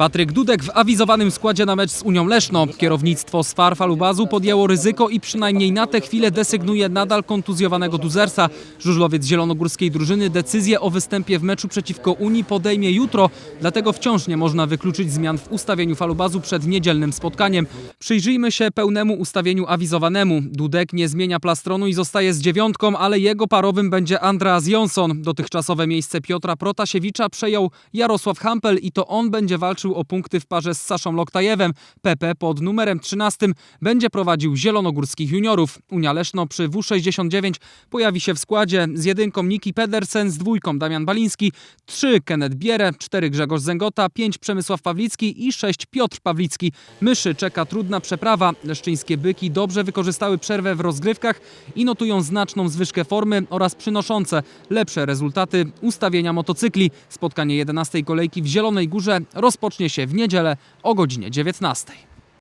Patryk Dudek w awizowanym składzie na mecz z Unią Leszno. Kierownictwo z Far Falubazu podjęło ryzyko i przynajmniej na tę chwilę desygnuje nadal kontuzjowanego Duzersa. Żużlowiec zielonogórskiej drużyny decyzję o występie w meczu przeciwko Unii podejmie jutro, dlatego wciąż nie można wykluczyć zmian w ustawieniu Falubazu przed niedzielnym spotkaniem. Przyjrzyjmy się pełnemu ustawieniu awizowanemu. Dudek nie zmienia plastronu i zostaje z dziewiątką, ale jego parowym będzie Andreas Jonsson. Dotychczasowe miejsce Piotra Protasiewicza przejął Jarosław Hampel i to on będzie walczył o punkty w parze z Saszą Loktajewem. PP pod numerem 13 będzie prowadził zielonogórskich juniorów. Unia Leszno przy W69 pojawi się w składzie z jedynką Niki Pedersen, z dwójką Damian Baliński, trzy Kenneth Bierę, cztery Grzegorz Zęgota, pięć Przemysław Pawlicki i sześć Piotr Pawlicki. Myszy czeka trudna przeprawa. Leszczyńskie byki dobrze wykorzystały przerwę w rozgrywkach i notują znaczną zwyżkę formy oraz przynoszące lepsze rezultaty ustawienia motocykli. Spotkanie 11 kolejki w Zielonej Górze rozpocznie się w niedzielę o godzinie 19.